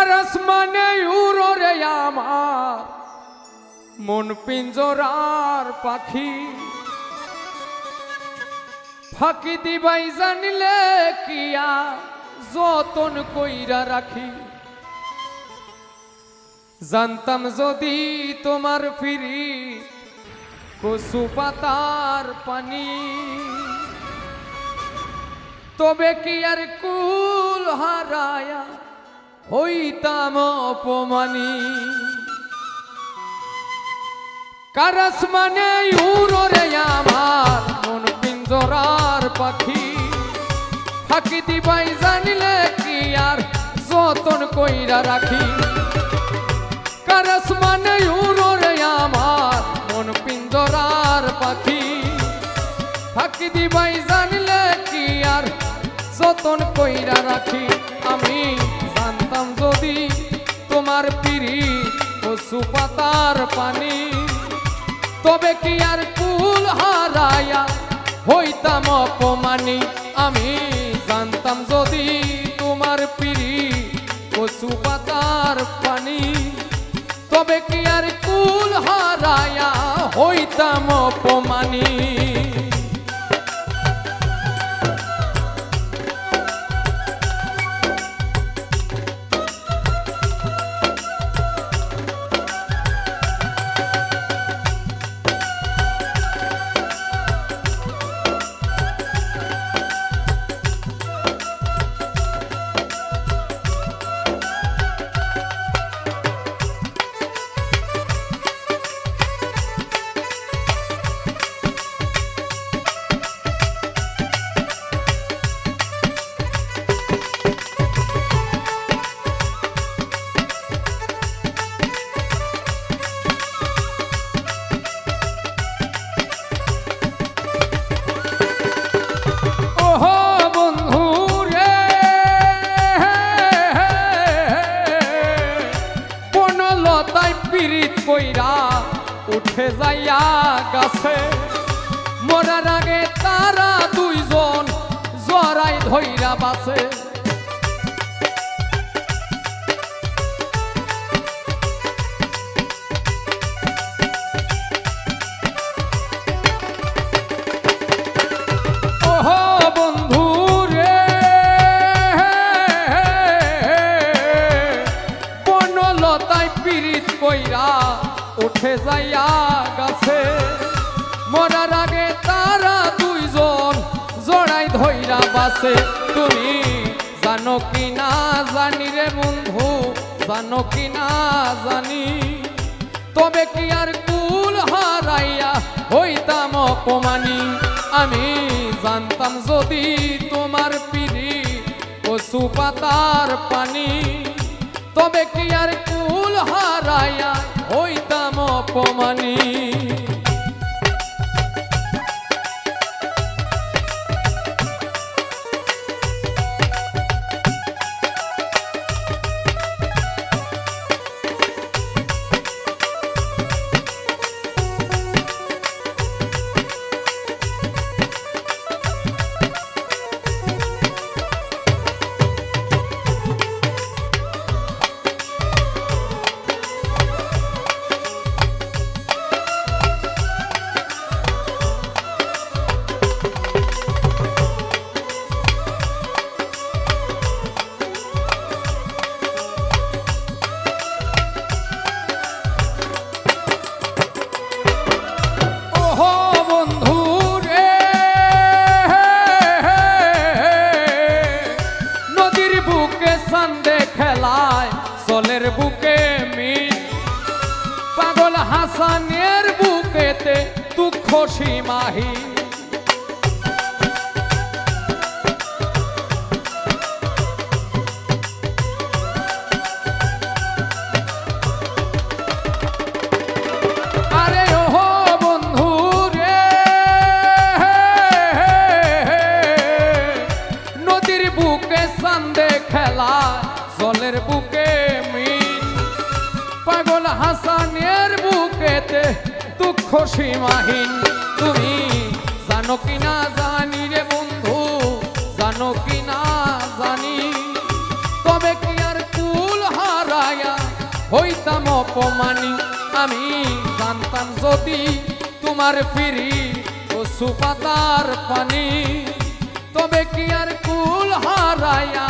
Cars মানে উড়রে আমার। মন পিঞ্জরার পাখি। ফাঁকি দিবাই জানিলে কিয়া যতন কইরা রাখি। জানতাম যদি তোমার ফিরি কচু পাতার পানি। তবে কি আর কুল হারায়া হইতাম অপমানি। কারাস মানে উড়রে আমার, মন পিঞ্জরার পাখি। ফাঁকি দিবাই জানিলে কি আর যতন কইরা রাখি। পানি। তবে কি আর কুল হারায়া হইতাম অপমানি? আমি জানতাম যদি তোমার পিড়ি কচু পাতার পানি। তবে কি আর কুল হারায়া হইতাম অপমানি? লতায় পিরিত কইরা উঠে যাইয়া গাছে। মরার আগে তারা দুইজন জরাই ধইরা বাসে উঠে যাইয়া গাছে। মরার আগে তারা দুইজন জড়াই ধইরা বাসে তুমি জানো কি না জানি রে বন্ধু, জানো কি না জানি। তবে কি আর কুল হারাইয়া হইতাম অপমানি? আমি জানতাম যদি তোমার পিড়ি পশু পাতার পানি। তবে কি আর বুকে সান্দে খেলায় সলের বুকে মিল। পাগল হাসানের বুকেতে দুঃখ সীমাহী দুঃখ সীমাহীন তুমি জানো কি না জানি রে বন্ধু, জানো কি না জানি। তবে কি আর কুল হার অপমানি? আমি জানতাম যদি তোমার ফিরি কচু পাতার পানি। তবে কি আর কুল হারাইয়া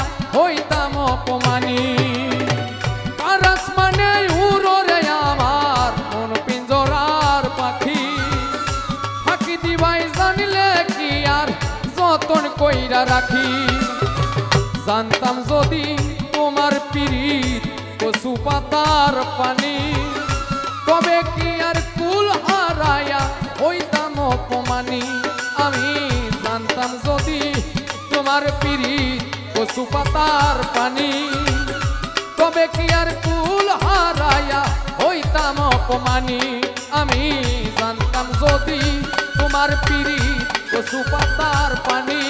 রাখি। জানতাম যদি তোমার পিরিত কচু পাতার পানি, তবে কি আর কুল হারায়া হইতাম অপমানি? আমি জানতাম যদি তোমার পিরিত কচু পাতার পানি, তবে কি আর কুল হারায়া হইতাম অপমানি? আমি জানতাম যদি তোমার পিড়ি কচু পাতার পানি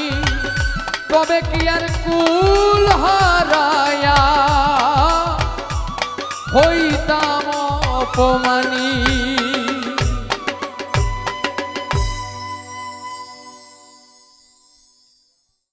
তবে কি আর কুল হারায়া? হইতাম অপমানী।